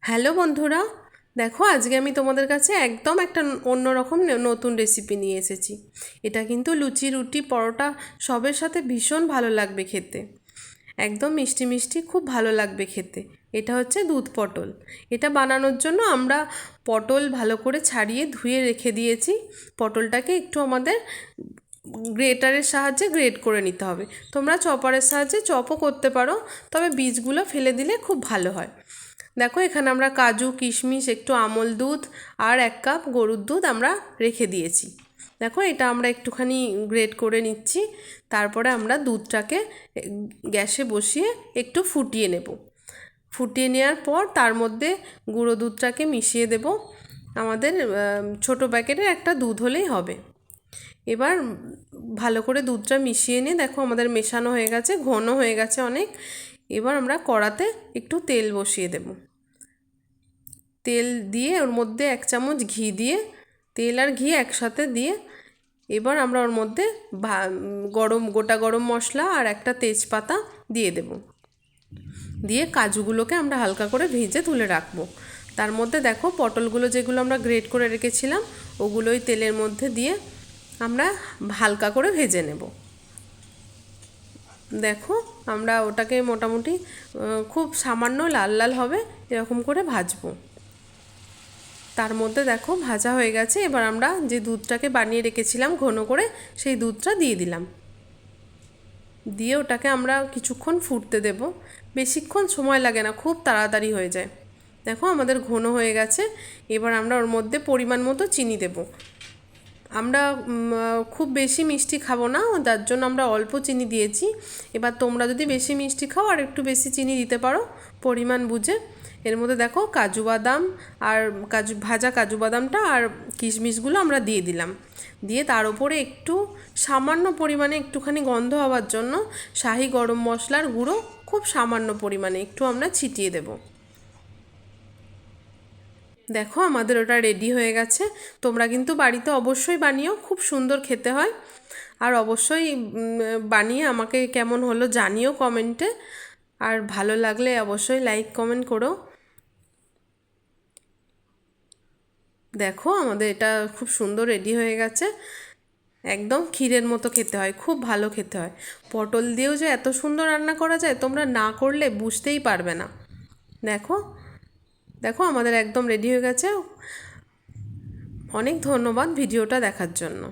Hello বন্ধুরা, দেখো আজকে আমি তোমাদের কাছে একদম একটা অন্যরকম নতুন রেসিপি নিয়ে এসেছি। এটা কিন্তু লুচি, রুটি, পরোটা সবের সাথে ভীষণ ভালো লাগবে খেতে। একদম মিষ্টি মিষ্টি, খুব ভালো লাগবে খেতে। এটা হচ্ছে দুধ পটল। এটা বানানোর জন্য আমরা পটল ভালো করে ছাড়িয়ে ধুয়ে রেখে দিয়েছি। পটলটাকে একটু আমাদের গ্রেটারের সাহায্যে গ্রেট করে নিতে হবে। তোমরা চপারের সাহায্যে চপও করতে পারো, তবে বীজগুলো ফেলে দিলে খুব ভালো হয়। দেখো, এখানে আমরা কাজু, কিশমিশ, একটু আমল দুধ আর এক কাপ গরুর দুধ আমরা রেখে দিয়েছি। দেখো, এটা আমরা একটুখানি গ্রেট করে নিচ্ছি। তারপরে আমরা দুধটাকে গ্যাসে বসিয়ে একটু ফুটিয়ে নেব। ফুটিয়ে নেওয়ার পর তার মধ্যে গুঁড়ো দুধটাকে মিশিয়ে দেব। আমাদের ছোট প্যাকেটের একটা দুধ হলেই হবে। এবার ভালো করে দুধটা মিশিয়ে নিয়ে দেখো, আমাদের মেশানো হয়ে গেছে, ঘন হয়ে গেছে অনেক। এবার আমরা কড়াতে একটু তেল বসিয়ে দেব। তেল দিয়ে ওর মধ্যে এক চামচ ঘি দিয়ে, তেল আর ঘি একসাথে দিয়ে এবার আমরা ওর মধ্যে গরম, গোটা গরম মশলা আর একটা তেজপাতা দিয়ে দেব। দিয়ে কাজুগুলোকে আমরা হালকা করে ভেজে তুলে রাখব। তার মধ্যে দেখো পটলগুলো যেগুলো আমরা গ্রেট করে রেখেছিলাম, ওগুলোই তেলের মধ্যে দিয়ে আমরা হালকা করে ভেজে নেব। দেখো, আমরা ওটাকে মোটামুটি খুব সামান্য লাল লাল হবে, এরকম করে ভাজবো। তার মধ্যে দেখো, ভাজা হয়ে গেছে, এবার আমরা যে দুধটাকে বানিয়ে রেখেছিলাম ঘন করে, সেই দুধটা দিয়ে দিলাম। দিয়ে ওটাকে আমরা কিছুক্ষণ ফুটতে দেব। বেশিক্ষণ সময় লাগে না, খুব তাড়াতাড়ি হয়ে যায়। দেখো, আমাদের ঘন হয়ে গেছে, এবার আমরা ওর মধ্যে পরিমাণ মতো চিনি দেব। আমরা খুব বেশি মিষ্টি খাব না যার জন্য আমরা অল্প চিনি দিয়েছি। এবার তোমরা যদি বেশি মিষ্টি খাও আর একটু বেশি চিনি দিতে পারো, পরিমাণ বুঝে। এর মধ্যে দেখো কাজু বাদাম আর কাজু, ভাজা কাজু বাদামটা আর কিশমিশগুলো আমরা দিয়ে দিলাম। দিয়ে তার উপরে একটু সামান্য পরিমাণে একটুখানি গন্ধ হওয়ার জন্য শাহি গরম মশলার গুঁড়ো খুব সামান্য পরিমাণে, একটু আমরা ছিটিয়ে দেবো। দেখো, আমাদের ওটা রেডি হয়ে গেছে। তোমরা কিন্তু বাড়িতে অবশ্যই বানিও, খুব সুন্দর খেতে হয়। আর অবশ্যই বানিয়ে আমাকে কেমন হলো জানিও কমেন্টে আর ভালো লাগলে অবশ্যই লাইক কমেন্ট করো। দেখো, আমাদের এটা খুব সুন্দর রেডি হয়ে গেছে। একদম ক্ষীরের মতো খেতে হয়, খুব ভালো খেতে হয়। পটল দিয়েও যে এত সুন্দর রান্না করা যায়, তোমরা না করলে বুঝতেই পারবে না। দেখো দেখো আমাদের একদম রেডি হয়ে গেছে। অনেক ধন্যবাদ ভিডিওটা দেখার জন্য।